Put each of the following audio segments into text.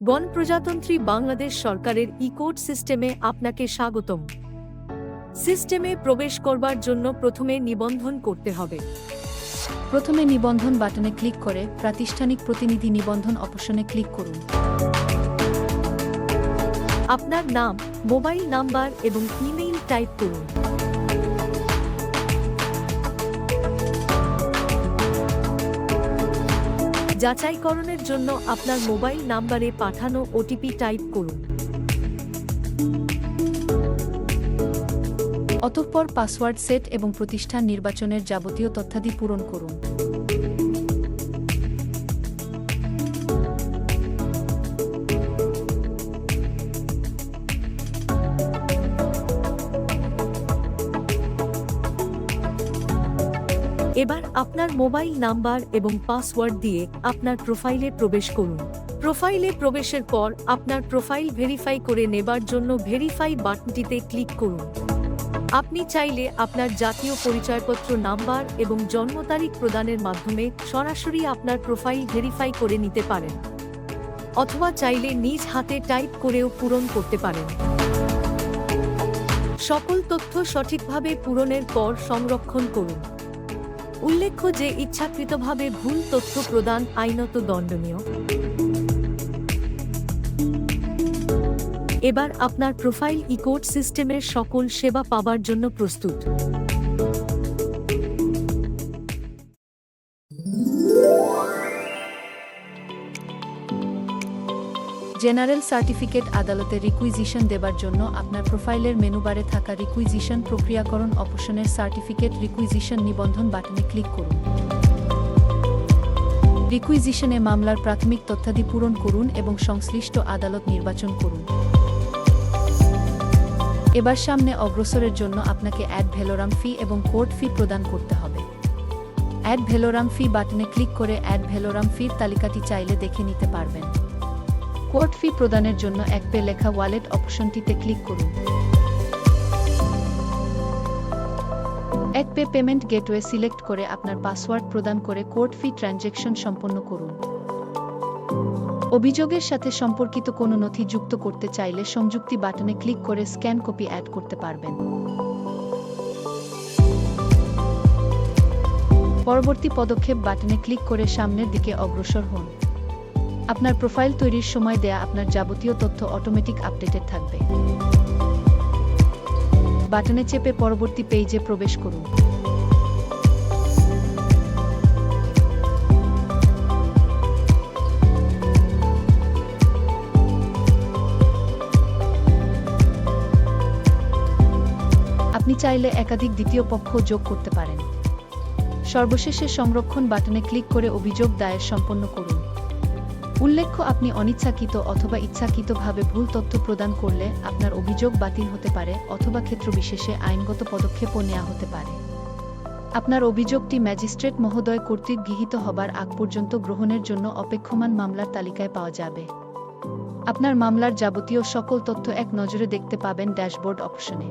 গণপ্রজাতন্ত্রী বাংলাদেশ সরকারের ই কোড সিস্টেমে আপনাকে স্বাগতম। সিস্টেমে প্রবেশ করবার জন্য প্রথমে নিবন্ধন করতে হবে। প্রথমে নিবন্ধন বাটনে ক্লিক করে প্রাতিষ্ঠানিক প্রতিনিধি নিবন্ধন অপশনে ক্লিক করুন। আপনার নাম মোবাইল নাম্বার এবং ইমেইল টাইপ করুন। যাচাইকরণের জন্য আপনার মোবাইল নাম্বারে পাঠানো ওটিপি টাইপ করুন। অতঃপর পাসওয়ার্ড সেট এবং প্রতিষ্ঠান নির্বাচনের যাবতীয় তথ্যাদি পূরণ করুন। এবার আপনার মোবাইল নাম্বার এবং পাসওয়ার্ড দিয়ে আপনার প্রোফাইলে প্রবেশ করুন। প্রোফাইলে প্রবেশের পর আপনার প্রোফাইল ভেরিফাই করে নেবার জন্য ভেরিফাই বাটনটিতে ক্লিক করুন। আপনি চাইলে আপনার জাতীয় পরিচয়পত্র নাম্বার এবং জন্ম তারিখ প্রদানের মাধ্যমে সরাসরি আপনার প্রোফাইল ভেরিফাই করে নিতে পারেন। অথবা চাইলে নিজ হাতে টাইপ করেও পূরণ করতে পারেন। সকল তথ্য সঠিকভাবে পূরণের পর সংরক্ষণ করুন। উল্লেখ্য যে ইচ্ছাকৃতভাবে ভুল তথ্য প্রদান আইনত দণ্ডনীয়। এবার আপনার প্রোফাইল ইকোড সিস্টেমের সকল সেবা পাবার জন্য প্রস্তুত। জেনারেল সার্টিফিকেট আদালতে রিকুইজিশন দেবার জন্য আপনার প্রোফাইলের মেনুবারে থাকা রিকুইজিশন প্রক্রিয়াকরণ অপশনের সার্টিফিকেট রিকুইজিশন নিবন্ধন বাটনে ক্লিক করুন। রিকুইজিশনে মামলার প্রাথমিক তথ্যাদি পূরণ করুন এবং সংশ্লিষ্ট আদালত নির্বাচন করুন। এবার সামনে অগ্রসরের জন্য আপনাকে অ্যাড ভেলোরাম ফি এবং কোর্ট ফি প্রদান করতে হবে। অ্যাড ভেলোরাম ফি বাটনে ক্লিক করে অ্যাড ভেলোরাম ফির তালিকাটি চাইলে দেখে নিতে পারবেন। কোর্ট ফি প্রদানের জন্য এক পে লেখা ওয়ালেট অপশনটিতে ক্লিক করুন। এক পে পেমেন্ট গেটওয়ে সিলেক্ট করে আপনার পাসওয়ার্ড প্রদান করে কোর্ট ফি ট্রানজ্যাকশন সম্পন্ন করুন। অভিযোগের সাথে সম্পর্কিত কোনো নথি যুক্ত করতে চাইলে সংযুক্তি বাটনে ক্লিক করে স্ক্যান কপি অ্যাড করতে পারবেন। পরবর্তী পদক্ষেপ বাটনে ক্লিক করে সামনের দিকে অগ্রসর হন। আপনার প্রোফাইল তৈরির সময় দেয়া আপনার যাবতীয় তথ্য অটোমেটিক আপডেটেড থাকবে। বাটনে চেপে পরবর্তী পেজে প্রবেশ করুন। আপনি চাইলে একাধিক দ্বিতীয় পক্ষ যোগ করতে পারেন। সর্বশেষে সংরক্ষণ বাটনে ক্লিক করে অভিযোগ দায়ের সম্পন্ন করুন। উল্লেখ্য, আপনি অনিচ্ছাকৃত অথবা ইচ্ছাকৃতভাবে ভুল তথ্য প্রদান করলে আপনার অভিযোগ বাতিল হতে পারে অথবা ক্ষেত্রবিশেষে আইনগত পদক্ষেপও নেওয়া হতে পারে। আপনার অভিযোগটি ম্যাজিস্ট্রেট মহোদয় কর্তৃক গৃহীত হবার আগ পর্যন্ত গ্রহণের জন্য অপেক্ষমান মামলার তালিকায় পাওয়া যাবে। আপনার মামলার যাবতীয় সকল তথ্য এক নজরে দেখতে পাবেন ড্যাশবোর্ড অপশনে।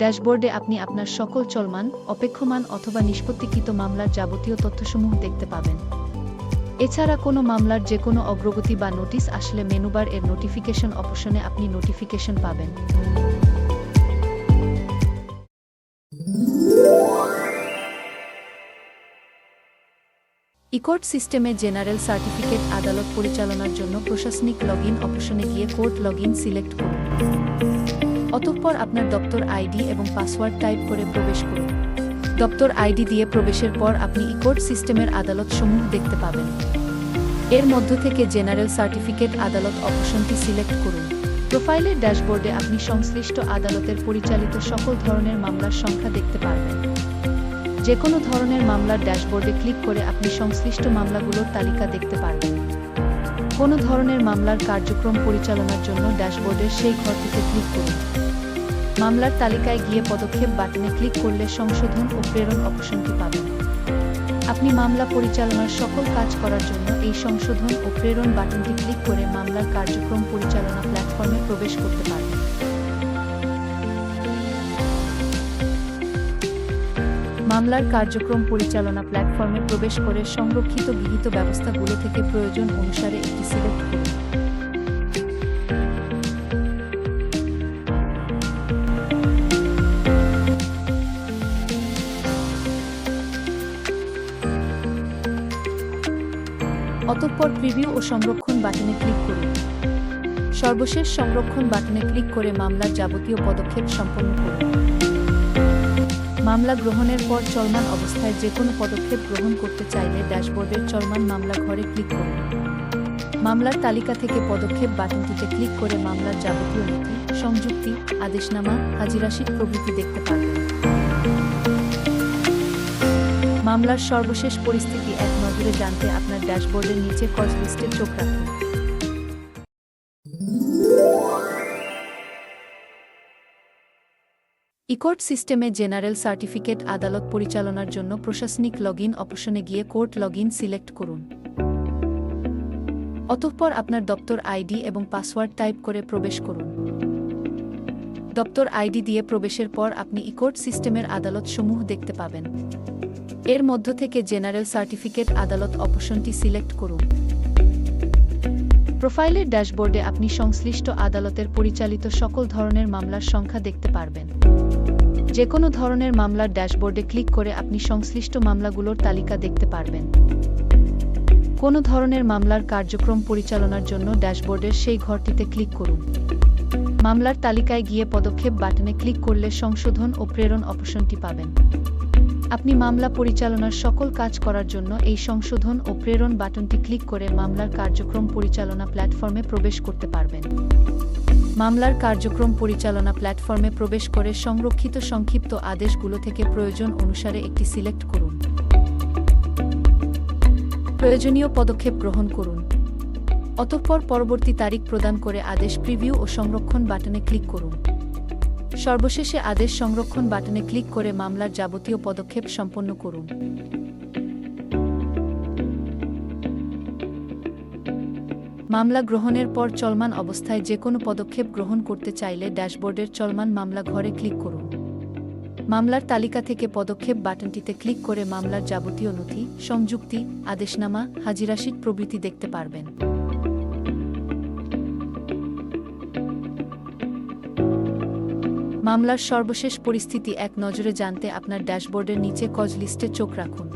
ড্যাশবোর্ডে আপনি আপনার সকল চলমান, অপেক্ষমান অথবা নিষ্পত্তিকৃত মামলার যাবতীয় তথ্যসমূহ দেখতে পাবেন। এছাড়া কোনো মামলার যে কোনো অগ্রগতি বা নোটিশ আসলে মেনুবার এর নোটিফিকেশন অপশনে আপনি নোটিফিকেশন পাবেন। ইকোর্ট সিস্টেমে জেনারেল সার্টিফিকেট আদালত পরিচালনার জন্য প্রশাসনিক লগইন অপশনে গিয়ে কোর্ট লগইন সিলেক্ট করুন। অতঃপর আপনার দপ্তর আইডি এবং পাসওয়ার্ড টাইপ করে প্রবেশ করুন। দপ্তর আইডি দিয়ে প্রবেশের পর আপনি ইকোর্ট সিস্টেমের আদালত সমূহ দেখতে পাবেন। এর মধ্য থেকে জেনারেল সার্টিফিকেট আদালত অপশনটি সিলেক্ট করুন। প্রোফাইলের ড্যাশবোর্ডে আপনি সংশ্লিষ্ট আদালতের পরিচালিত সকল ধরনের মামলার সংখ্যা দেখতে পারবেন। যে কোনো ধরনের মামলার ড্যাশবোর্ডে ক্লিক করে আপনি সংশ্লিষ্ট মামলাগুলোর তালিকা দেখতে পারবেন। কোনো ধরনের মামলার কার্যক্রম পরিচালনার জন্য ড্যাশবোর্ডের সেই ঘরটিতে ক্লিক করুন। মামলার তালিকায় গিয়ে পদক্ষেপ বাটনে ক্লিক করলে সংশোধন ও প্রেরণ অপশনটি পাবেন। আপনি মামলা পরিচালনার সকল কাজ করার জন্য এই সংশোধন ও প্রেরণ বাটনটি ক্লিক করে মামলার কার্যক্রম পরিচালনা প্ল্যাটফর্মে প্রবেশ করতে পারবেন। মামলার কার্যক্রম পরিচালনা প্ল্যাটফর্মে প্রবেশ করে সংরক্ষিত বিহিত ব্যবস্থাগুলো থেকে প্রয়োজন অনুসারে একটি সিলেক্ট করুন। অতঃপর প্রিভিউ ও সংরক্ষণ বাটনে ক্লিক করুন। সর্বশেষ সংরক্ষণ বাটনে ক্লিক করে মামলার যাবতীয় পদক্ষেপ সম্পন্ন করুন। মামলা গ্রহণের পর চলমান অবস্থায় যে কোনো পদক্ষেপ গ্রহণ করতে চাইলে ড্যাশবোর্ডের চলমান মামলা ঘরে ক্লিক করুন। মামলার তালিকা থেকে পদক্ষেপ বাটনটিতে ক্লিক করে মামলার যাবতীয় নথি, সংযুক্তি, আদেশনামা, হাজিরাশিট প্রভৃতি দেখতে পারবেন। মামলার সর্বশেষ পরিস্থিতি এক নজরে জানতে আপনার ড্যাশবোর্ডের নিচে কজ লিস্টে চোখ রাখুন। ইকোর্ট সিস্টেমে জেনারেল সার্টিফিকেট আদালত পরিচালনার জন্য প্রশাসনিক লগ ইন অপশনে গিয়ে কোর্ট লগ ইন সিলেক্ট করুন। অতঃপর আপনার দপ্তর আইডি এবং পাসওয়ার্ড টাইপ করে প্রবেশ করুন। দপ্তর আইডি দিয়ে প্রবেশের পর আপনি ইকোর্ট সিস্টেমের আদালত সমূহ দেখতে পাবেন। এর মধ্য থেকে জেনারেল সার্টিফিকেট আদালত অপশনটি সিলেক্ট করুন। প্রোফাইলের ড্যাশবোর্ডে আপনি সংশ্লিষ্ট আদালতের পরিচালিত সকল ধরনের মামলার সংখ্যা দেখতে পারবেন। যে কোনো ধরনের মামলার ড্যাশবোর্ডে ক্লিক করে আপনি সংশ্লিষ্ট মামলাগুলোর তালিকা দেখতে পারবেন। কোনো ধরনের মামলার কার্যক্রম পরিচালনার জন্য ড্যাশবোর্ডের সেই ঘরটিতে ক্লিক করুন। মামলার তালিকায় গিয়ে পদক্ষেপ বাটনে ক্লিক করলে সংশোধন ও প্রেরণ অপশনটি পাবেন। আপনি মামলা পরিচালনার সকল কাজ করার জন্য এই সংশোধন ও প্রেরণ বাটনটি ক্লিক করে মামলার কার্যক্রম পরিচালনা প্ল্যাটফর্মে প্রবেশ করতে পারবেন। মামলার কার্যক্রম পরিচালনা প্ল্যাটফর্মে প্রবেশ করে সংরক্ষিত সংক্ষিপ্ত আদেশগুলো থেকে প্রয়োজন অনুসারে একটি সিলেক্ট করুন। প্রয়োজনীয় পদক্ষেপ গ্রহণ করুন। অতঃপর পরবর্তী তারিখ প্রদান করে আদেশ প্রিভিউ ও সংরক্ষণ বাটনে ক্লিক করুন। সর্বশেষে আদেশ সংরক্ষণ বাটনে ক্লিক করে মামলার যাবতীয় পদক্ষেপ সম্পন্ন করুন। মামলা গ্রহণের পর চলমান অবস্থায় যে কোনো পদক্ষেপ গ্রহণ করতে চাইলে ড্যাশবোর্ডের চলমান মামলা ঘরে ক্লিক করুন। মামলার তালিকা থেকে পদক্ষেপ বাটনটিতে ক্লিক করে মামলার যাবতীয় নথি, সংযুক্তি, আদেশনামা হাজিরাশিট প্রভৃতি দেখতে পারবেন। মামলার সর্বশেষ পরিস্থিতি এক নজরে জানতে আপনার ড্যাশবোর্ডের নিচে কজ লিস্টে চোখ রাখুন।